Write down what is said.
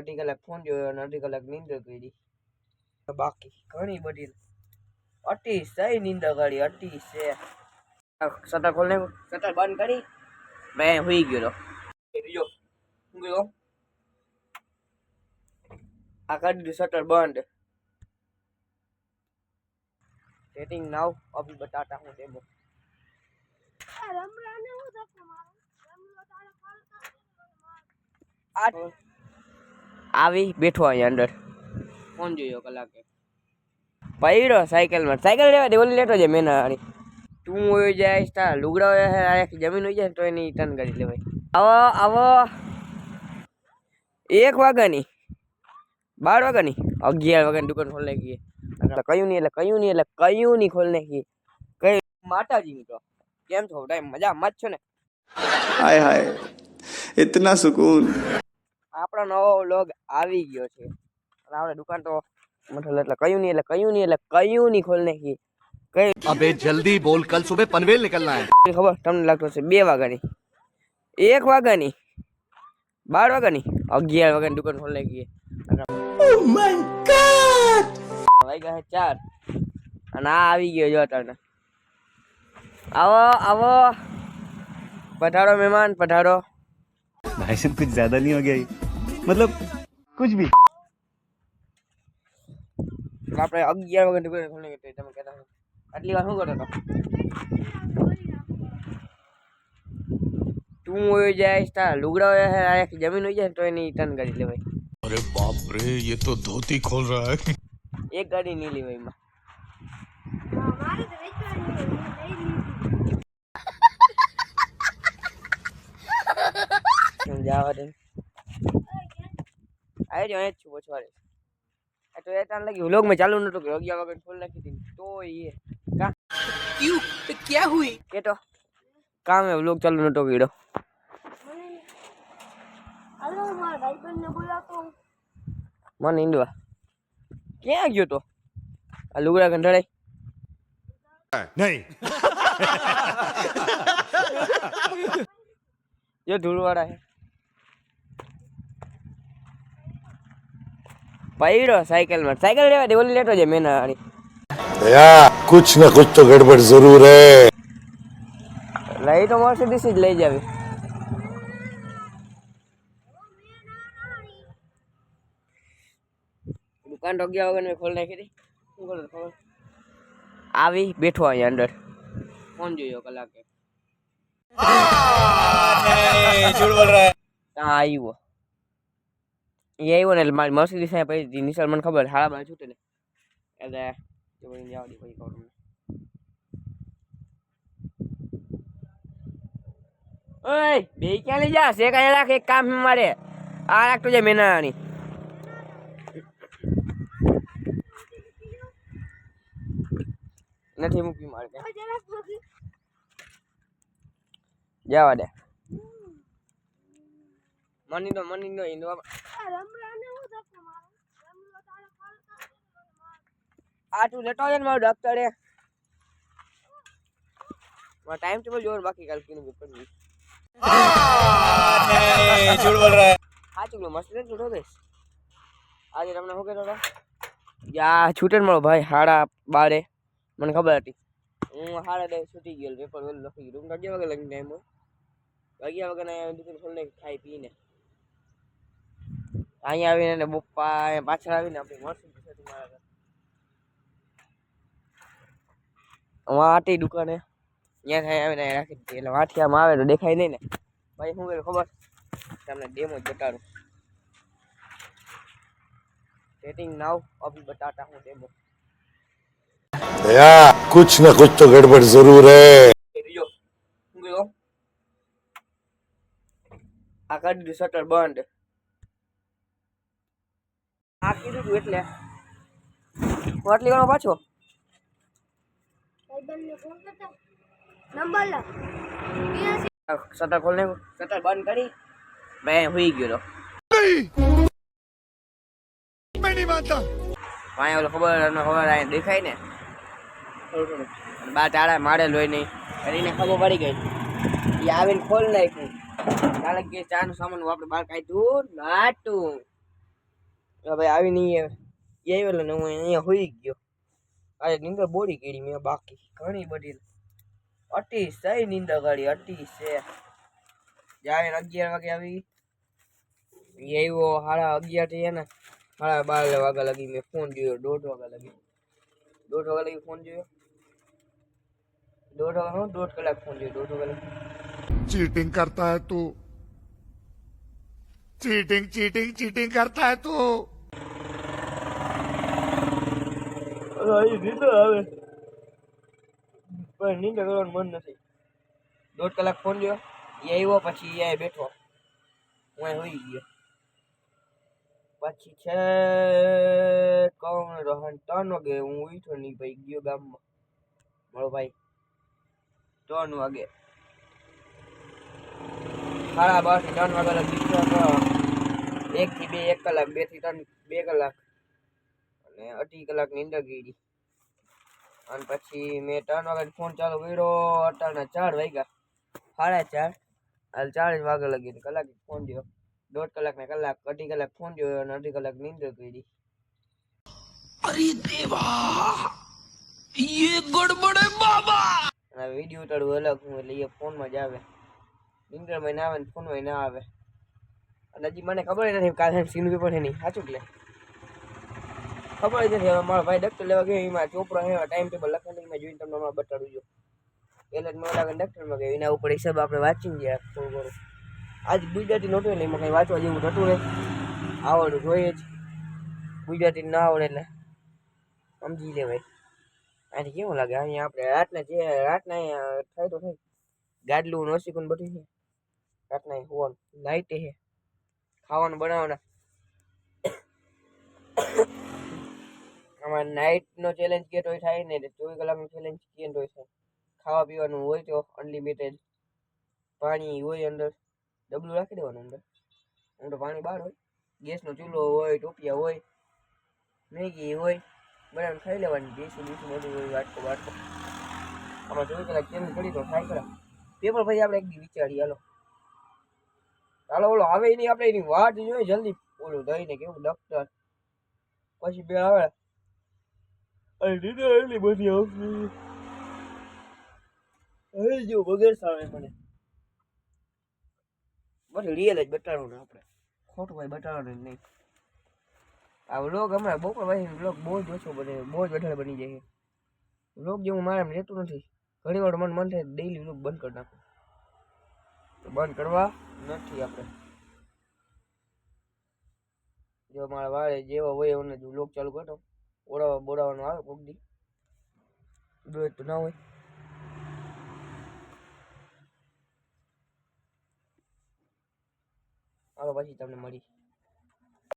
અઢી કલાક ફોન જોયો અને અઢી કલાક નિંદર કરી. બાકી ઘણી બધી અતિશય નીંદર કરી અતિશય શટર ખોલ નાખ્યું શટર બંધ કરી. મેં હુઈ ગયો બીજો શું ગયો. આ કરી દીધું શટર બંધ. સેટિંગ નાવ અભી બતાતા હું ડેમો આવી બેઠો અહીંયા અંદર ફોન જોયો કલાકે પૈડો સાયકલમાં સાયકલ લેવા દે ઓલી લેતો જાય મેનાવાળી તું હોય જાય તારા લુગડા હોય આખી જમીન હોય જાય તો એની ટર્ન કરી લેવાય આવો આવો એક વાગ્યાની બાર વાગ્યાની અગિયાર વાગ્યાની દુકાન ખોલી નાખીએ કયું નહીં એટલે કયું નહીં એટલે કયું નહીં ખોલી નાખીએ કઈ માતાજી મિત્રો કેમ છો ટાઈમ મજામાં જ છો ને હાય હાય ઇતના સુકૂન આપણો નવો વ્લોગ આવી ગયો છે અને આપણે દુકાન તો મતલબ એટલે કયું નહીં એટલે કયું નહીં એટલે કયું નહીં ખોલી નાખી કઈ अबे जल्दी बोल कल सुबह पनवेल निकलना है ખબર તમને લાગતો હશે બે વાગ્યાની એક વાગ્યાની બાર વાગ્યાની અગિયાર વાગ્યાની દુકાન ખોલી નાખી વાગ્યા છે ચાર અને આ આવી ગયો જો તને આવો આવો પધારો મહેમાન પધારો भाई साहब कुछ ज्यादा नहीं हो गया ये? मतलब कुछ भी આપણે અગિયાર વાગે દુકાન ખોલી નાખી તમે કહેતા હો આટલી વાર શું કરતો હતો તું હોય જાય તારા લુગડા હોય છે આખી જમીન હોય જાય ને તો એની ટર્ન કરી લેવાય अरे बाप रे ये तो धोती खोल रहा है એક ગાડી નહીં લેવાય એમાં કેમ જવા દે આવી રહ્યો અહીંયા જ છું પછવાડે આ તો એ તાન લાગી વ્લોગમાં ચાલુ નતો કે અગિયાર વાગે ફોન નાખી દીધી. તો એ કા? ક્યું? ક્યાં હુઈ? કે તો કામ એ વ્લોગ ચાલુ નતો કર્યો મને ઇન્દવા ક્યાં ગયો તો? આ લુગડા કંટાળાય नहीं જો ધૂળવાળા હે. पड़ो साइकिल में साइकिल लेवा दे ओली लेटो जे मैं ना या कुछ ना कुछ तो गड़बड़ ज़रूर है लाई तो मोर से ले जावे दुकान रोक गया होगा ने खोल ले के दे खोल खोल आवी बैठो आ अंदर फ़ोन जोयो कलाके आ नहीं झूठ बोल रहा है कहाँ आई वो એ આવ્યો ને એટલે મારી મર્સિડીસ દિશા પછી નિશાળ મને ખબર હાડા બાજુ છૂટે એટલે એ પછી જવા દે પછી ખબર ઓય બે ક્યાં લઈ જા? શેક અહીંયા રાખ એક કામ મારે. આ રાખતો છે મેનાની નથી મૂકી મારે. જવા દે. મની તો મની નો ઈંડવા આ તું લેતો આવે ને મારું ડોક્ટરે મારો ટાઈમ ટેબલ જોવાનું બાકી કાલ કીનું બુક કરવું હા ચુકલો મસ્ત ને છૂટો દઈશ આજે તમને શું કહેતો હતો યા છૂટે ને મારો ભાઈ હાડા બારે મને ખબર હતી હું હાડા દે છૂટી ગયો પેપર વેલું લખી ગયું અગિયાર વાગે લગી ટાઈમ હોય અગિયાર વાગે દુકાન ખોલીને ખાઈ પીને અહીંયા આવીને ને બપ્પા પાછળ આવીને આપણે મળશું પછી મારા અમારા આટી દુકાને ત્યાં થાય આવીને રાખી દીધી એટલે વાંઠિયામાં આવે તો દેખાય નહીં ને ભાઈ શું કર્યું ખબર તમને ડેમો જ બતાડું સેટિંગ નાવ અભી બતાતા હું ડેમો દયા કુછ ના કુછ તો ગડબડ જરૂર હે આ કરી દીધું શટર બંધ હા કીધું તું એટલે. હોટલી વાળો પાછો. શટર ખોલને શટર બંધ કરી. મેં હુઈ ગયો તો. ભાઈ ઓલો ખબર એમને ખબર આ દેખાય ને? બા તારા મારે લોહી નહીં કરીને ખબર પડી ગઈ. એ આવીને ખોલ નાખ્યું. કારણ કે ચાનો સામાન આપણે બહાર કાઢ્યું. નાટું હવે આવી નહીં એ આવેલો ને હું અહીંયા હોઈ ગયો આજે નીંદર બોડી કરી મેં બાકી ઘણી બધી અટી છે નીંદર ગાડી અટી છે જ્યારે અગિયાર વાગે આવી એ આવ્યો સાડા અગિયાર થઈ ને સાડા બાર વાગ્યા લગી મેં ફોન જોયો દોઢ વાગ્યા લગી દોઢ વાગ્યા લગી ફોન જોયો દોઢ વાગ્યા દોઢ કલાક ફોન જોયો દોઢ કલાક ચીટિંગ કરતા હે તું चीटिंग चीटिंग चीटिंग करता है तू અરે નીંદર આવે પણ નીંદર કરવાનું મન નથી દોઢ કલાક ફોન જોયો એ આવ્યો પછી એ બેઠો હું અહીં હોઈ ગયો પછી છે કોણ રોહન ત્રણ વાગે હું ઉઠ્યો નહીં ભાઈ ગયો ગામમાં મારો ભાઈ ત્રણ વાગે સાડા બાર થી ત્રણ વાગ્યા લગી એક થી બે એક કલાક બે થી ત્રણ બે કલાક અને અઢી કલાક નીંદર ગઈ અને પછી મેં ત્રણ વાગે ફોન ચાલુ કર્યો અટાણા ચાર વાગ્યા સાડા ચાર હાલ ચાર જ વાગે લગી કલાક ફોન જોયો દોઢ કલાક ને કલાક અઢી કલાક ફોન જોયો અને અઢી કલાક નીંદર કરી અને વિડીયો ઉતારવું અલગ હું એટલે એ ફોનમાં જ આવે નીંદરમાં ના આવે ને ફોનમાં ના આવે. અને હજી મને ખબર નથી કાલે સીન પેપર છે નહીં. સાચું એટલે? ખબર જ નથી. હવે મારો ભાઈ ડૉક્ટર લેવા ગયો, એમાં ચોપડો હે ટાઈમ ટેબલ લખેલું મેં જોઈને તમને હમણાં બતાડું જો જ મને લાગે ડૉક્ટરમાં ગયો. એના ઉપર હિસાબ આપણે વાંચી ગયા થોડું ઘણું. આજ ગુજરાતી નહોતું એટલે એમાં કંઈ વાંચવા જેવું થતું નહીં. આવડવું જોઈએ જ. ગુજરાતી ના આવડે એટલે સમજી લે ભાઈ. આથી કેવું લાગે? અહીંયા આપણે રાતના જે રાતના અહીંયા થાય તો થાય. ગાડલું નોસિકું બધું છે. રાતના હોવાનું. લાઇટે છે ખાવાનું બનાવવાના. આમાં નાઇટનો ચેલેન્જ કે તોય થાય ને ચોવીસ કલાકનો ચેલેન્જ કે તોય થાય ખાવા પીવાનું હોય તો અનલિમિટેડ પાણી હોય અંદર. ડબલું રાખી દેવાનું અંદર. અંદર પાણી બહાર હોય. ગેસનો ચૂલો હોય, ટોપિયા હોય, મેગી હોય બરાબર ખાઈ લેવાની. દેશું દેશું બધું હોય વાટકો વાટકો. આમાં ચોવીસ કલાક ચેલેન્જ કરી તો થાય ખરા. પેપર ભાઈ આપણે એક વિચારીએ, હાલો. ચાલો ઓલો આવે નહીં આપણે એની વાટ જોઈએ જલ્દી. ઓલું દઈને કેવું ડોક્ટર. પછી બે આવે. અરે નીંદર એટલી બધી આવતી. હવે જો વગર સામે મને. બધું રિયલ જ ને આપણે. ખોટું ભાઈ બતાડવાનું નહીં. આ વ્લોગ હમણાં બપોર પછી વ્લોગ બહુ જ ઓછો બને બહુ જ વધારે બની જાય છે. વ્લોગ જેવું મારે એમ રહેતું નથી. ઘણી વાર મન મન થાય ડેઈલી વ્લોગ બંધ કરી નાખું. તો બંધ કરવા. નથી આપણે. જો મારા વાળે જેવા હોય એમને જો લોક ચાલુ કરતો ઓળાવા બોડાવાનું આવે કોક દી. રોજ તો ના હોય. હાલો, પછી તમને મળી.